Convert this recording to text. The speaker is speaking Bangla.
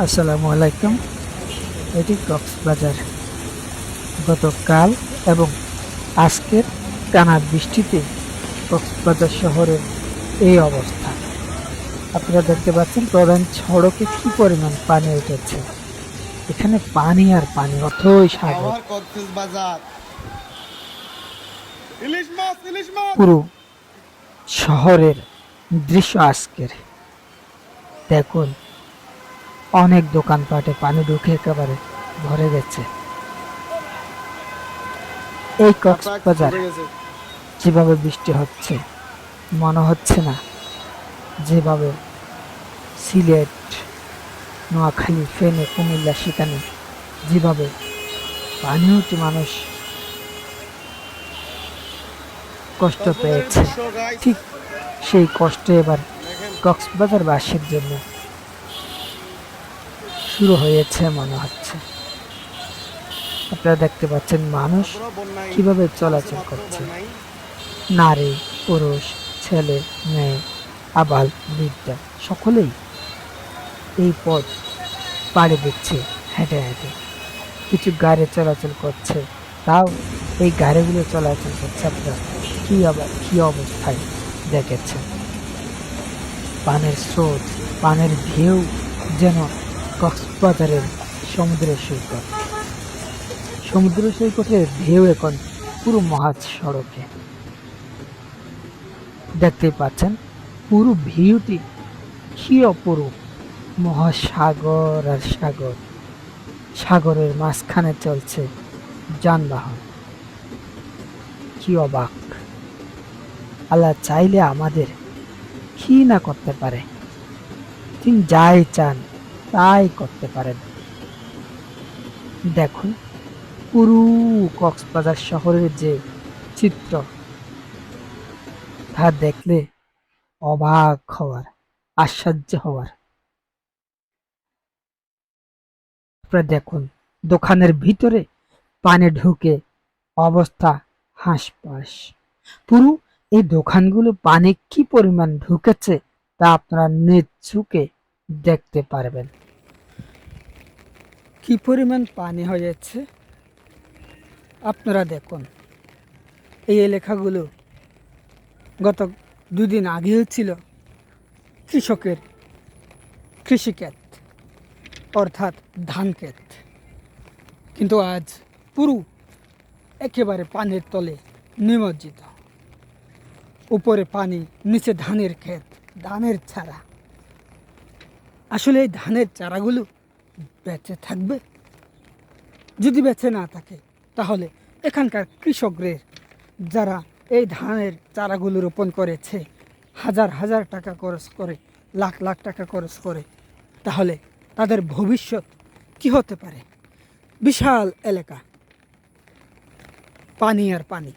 আসসালামু আলাইকুম। এটি কক্সবাজার। গতকাল এবং আজকের টানা বৃষ্টিতে কক্সবাজার শহরের এই অবস্থা। আপনারা দেখতে পাচ্ছেন প্রধান সড়কে কি পরিমাণ পানি উঠেছে। এখানে পানি আর পানি অথই সাগর। পুরো শহরের দৃশ্য আজকের। দেখুন অনেক দোকানপাটে পানি ঢুকে একেবারে ভরে গেছে। এই কক্সবাজার যেভাবে বৃষ্টি হচ্ছে মনে হচ্ছে না যেভাবে সিলেট নোয়াখালী ফেনে কুমিল্লা সেখানে যেভাবে পানি উঠে মানুষ কষ্ট পেয়েছে। ঠিক সেই কষ্ট এবার কক্সবাজারবাসীর জন্য শুরু হয়েছে মনে হচ্ছে। আপনারা দেখতে পাচ্ছেন মানুষ কীভাবে চলাচল করছে। নারী, পুরুষ, ছেলে, মেয়ে, আবাল বিদ্যা সকলেই এই পথ পাড়ি দিচ্ছে হেঁটে হেঁটে। কিছু গাড়ি চলাচল করছে, তাও এই গাড়িগুলো চলাচল করছে আপনারা কি আবার, কি অবস্থায় দেখেছেন? পানের স্রোত, পানের ঢেউ যেন কক্সবাজারের সমুদ্র সৈকত। সমুদ্র সৈকতের ঢেউ এখন পুরো মহাজ সড়কে। দেখতে পাচ্ছেন, পুরো ভিউটি কি অপরূপ। মহাসাগর আর সাগর। সাগরের মাঝখানে চলছে যানবাহন। কি অবাক। আল্লাহ চাইলে আমাদের কি না করতে পারে। তিনি যাই চান তাই করতে পারেন। দেখুন, পুরো কক্সবাজার শহরের যে চিত্র, তা দেখলে অবাক হওয়ার, আশ্চর্য হওয়ার। দেখুন, দোকানের ভিতরে পানে ঢুকে অবস্থা হাঁসপাস পুরো, এই দোকানগুলো পানে কি পরিমাণ ঢুকেছে তা আপনারা নিজ দেখতে পারবেন। কি পরিমাণ পানি হয়েছে আপনারা দেখুন। এই এলাকাগুলো গত দুদিন আগে ছিল কৃষকের কৃষিক্ষেত, অর্থাৎ ধান ক্ষেত কিন্তু আজ পুরু একেবারে পানির তলে নিমজ্জিত। উপরে পানি, নিচে ধানের ক্ষেত, ধানের চারা। আসলে এই ধানের চারাগুলো বেঁচে থাকবে? যদি বেঁচে না থাকে, তাহলে এখানকার কৃষকদের, যারা এই ধানের চারাগুলো রোপণ করেছে, হাজার হাজার টাকা খরচ করে, লাখ লাখ টাকা খরচ করে, তাহলে তাদের ভবিষ্যৎ কি হতে পারে? বিশাল এলাকা। পানি আর পানি।